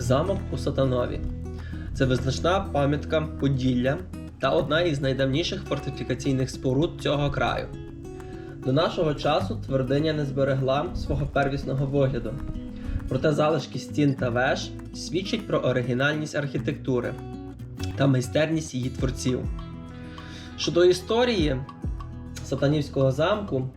замок у Сатанові. Це визначна пам'ятка Поділля та одна із найдавніших фортифікаційних споруд цього краю. До нашого часу твердиня не зберегла свого первісного вигляду. Проте залишки стін та веж свідчать про оригінальність архітектури та майстерність її творців. Щодо історії Сатанівського замку,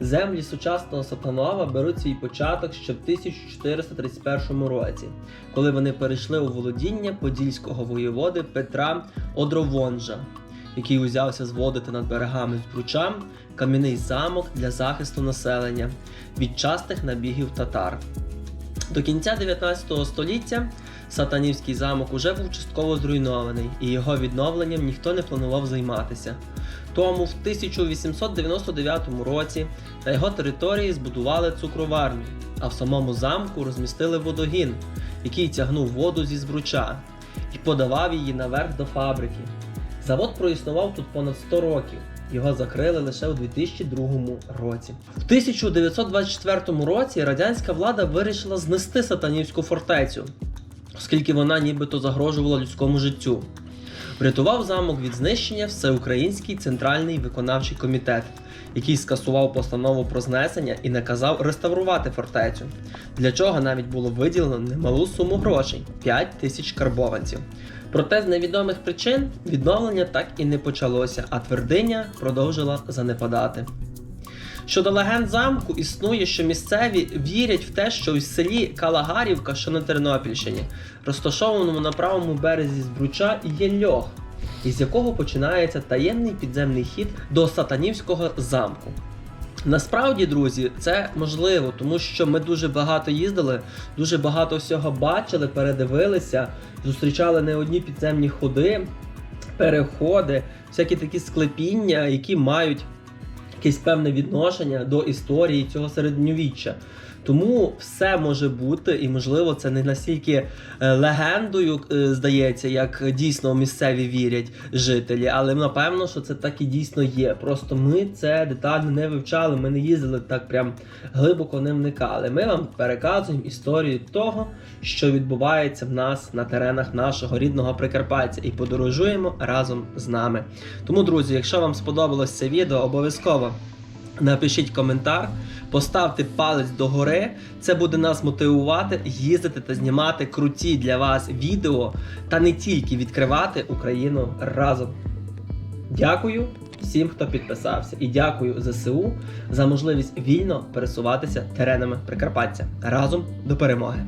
землі сучасного Сатанова беруть свій початок ще в 1431 році, коли вони перейшли у володіння подільського воєводи Петра Одровонжа, який узявся зводити над берегами Збруча кам'яний замок для захисту населення від частих набігів татар. До кінця 19 століття Сатанівський замок уже був частково зруйнований, і його відновленням ніхто не планував займатися. Тому в 1899 році на його території збудували цукроварню, а в самому замку розмістили водогін, який тягнув воду зі збруча і подавав її наверх до фабрики. Завод проіснував тут понад 100 років. Його закрили лише у 2002 році. В 1924 році радянська влада вирішила знести сатанівську фортецю, оскільки вона нібито загрожувала людському життю. Врятував замок від знищення Всеукраїнський центральний виконавчий комітет, який скасував постанову про знесення і наказав реставрувати фортецю, для чого навіть було виділено немалу суму грошей 5 тисяч карбованців. Проте з невідомих причин відновлення так і не почалося, а твердиня продовжила занепадати. Щодо легенд замку, існує, що місцеві вірять в те, що у селі Калагарівка, що на Тернопільщині, розташованому на правому березі Збруча, є льох, із якого починається таємний підземний хід до сатанівського замку. Насправді, друзі, це можливо, тому що ми дуже багато їздили, дуже багато всього бачили, передивилися, зустрічали не одні підземні ходи, переходи, всякі такі склепіння, які мають якесь певне відношення до історії цього середньовіччя. Тому все може бути, і можливо, це не настільки е, легендою е, здається, як дійсно місцеві вірять жителі, але напевно, що це так і дійсно є. Просто ми це детально не вивчали, ми не їздили так прям глибоко не вникали. Ми вам переказуємо історію того, що відбувається в нас на теренах нашого рідного Прикарпаття, і подорожуємо разом з нами. Тому, друзі, якщо вам сподобалось це відео, обов'язково напишіть коментар, поставте палець догори. Це буде нас мотивувати їздити та знімати круті для вас відео та не тільки відкривати Україну разом. Дякую всім, хто підписався, і дякую ЗСУ за можливість вільно пересуватися теренами Прикарпаття разом до перемоги.